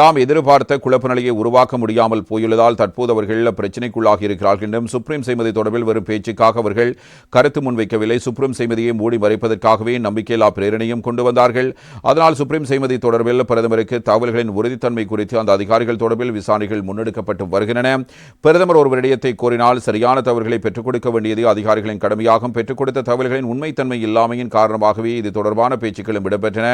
தாம் எதிர்பார்த்த குழப்ப நிலையை உருவாக்க முடியாமல் போயுள்ளதால் தற்போது அவர்கள் பிரச்சினைக்குள்ளாகி இருக்கிறார்கள் என்றும் சுப்ரீம் செய்மதி தொடர்பில் வரும் பேச்சுக்காக அவர்கள் கருத்து முன்வைக்கவில்லை. சுப்ரீம் செய்மதியை மூடி மறைப்பதற்காகவே நம்பிக்கையில்லா பிரேரணையும் கொண்டு வந்தார்கள். அதனால் சுப்ரீம் செய்மதி தொடர்பில் பிரதமருக்கு தகவல்களின் உறுதித்தன்மை குறித்து அந்த அதிகாரிகள் தொடர்பில் விசாரணைகள் முன்னெடுக்கப்பட்டு வருகின்றன. பிரதமர் ஒரு விடயத்தை கோரினால் சரியான தகவல்களை பெற்றுக் கொடுக்க வேண்டியது அதிகாரிகளின் கடமையாகும். பெற்றுக் கொடுத்த தகவல்களின் உண்மைத்தன்மை இல்லாமையின் காரணமாகவே இது தொடர்பான பேச்சுக்களும் இடம்பெற்றன.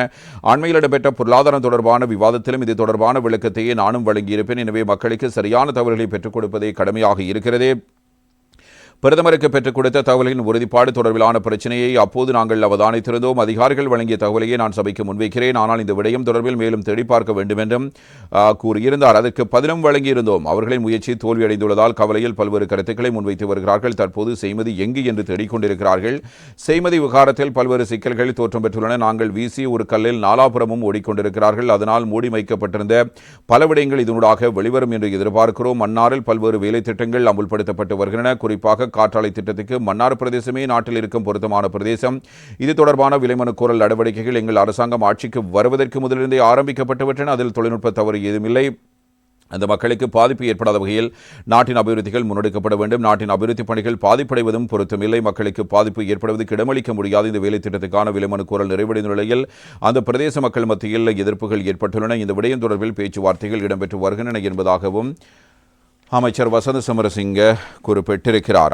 அண்மையில் இடம்பெற்ற பொருளாதாரம் தொடர்பான விவாதத்திலும் இது தொடர்பான விளக்கத்தையே நானும் வழங்கியிருப்பேன். எனவே மக்களுக்கு சரியான தகவல்களை பெற்றுக் கொடுப்பதே கடமையாக இருக்கிறது. பிரதமருக்கு பெற்றுக் கொடுத்த தகவலின் உறுதிப்பாடு தொடர்பிலான பிரச்சனையை அப்போது நாங்கள் அவதானித்திருந்தோம். அதிகாரிகள் வழங்கிய தகவலையே நான் சபைக்கு முன்வைக்கிறேன். ஆனால் இந்த விடயம் தொடர்பில் மேலும் தேடி பார்க்க வேண்டும் என்றும் கூறியிருந்தார். அதற்கு பதிலும் வழங்கியிருந்தோம். அவர்களின் முயற்சி தோல்வியடைந்துள்ளதால் கவலையில் பல்வேறு கருத்துக்களை முன்வைத்து வருகிறார்கள். தற்போது செய்மதி எங்கு என்று தேடிக்கொண்டிருக்கிறார்கள். செய்மதி விவகாரத்தில் பல்வேறு சிக்கல்கள் தோற்றம் பெற்றுள்ளன. நாங்கள் வீசி ஒரு கல்லில் நாலாபுரமும் ஓடிக்கொண்டிருக்கிறார்கள். அதனால் மூடி வைக்கப்பட்டிருந்த பல விடயங்கள் இதனூடாக வெளிவரும் என்று எதிர்பார்க்கிறோம். மன்னாரில் பல்வேறு வேலை திட்டங்கள் அமுல்படுத்தப்பட்டு வருகின்றன. குறிப்பாக காற்றாலை திட்டத்துக்கு மன்னார் பிரதேசமே நாட்டில் இருக்கும் பொருத்தமான பிரதேசம். இது தொடர்பான விலைமனு கோரல் நடவடிக்கைகள் எங்கள் அரசாங்கம் ஆட்சிக்கு வருவதற்கு முதலிருந்தே ஆரம்பிக்கப்பட்டுவிட்டன. அதில் தொழில்நுட்ப தவறு ஏதுமில்லை அந்த மக்களுக்கு பாதிப்பு ஏற்படாத வகையில் நாட்டின் அபிவிருத்திகள் முன்னெடுக்கப்பட வேண்டும். நாட்டின் அபிவிருத்தி பணிகள் பாதிப்படைவதும் பொருத்தமில்லை மக்களுக்கு பாதிப்பு ஏற்படுவதற்கு இடமளிக்க முடியாது. இந்த வேலை திட்டத்துக்கான விலைமனு கோரல் நிறைவடைந்த நிலையில் அந்த பிரதேச மக்கள் மத்தியில் எதிர்ப்புகள் ஏற்பட்டுள்ளன. இந்த விடயம் தொடர்பில் பேச்சுவார்த்தைகள் இடம்பெற்று வருகின்றன என்பதாகவும் அமைச்சர் வசந்த சமரசிங்க குறிப்பிட்டிருக்கிறார்.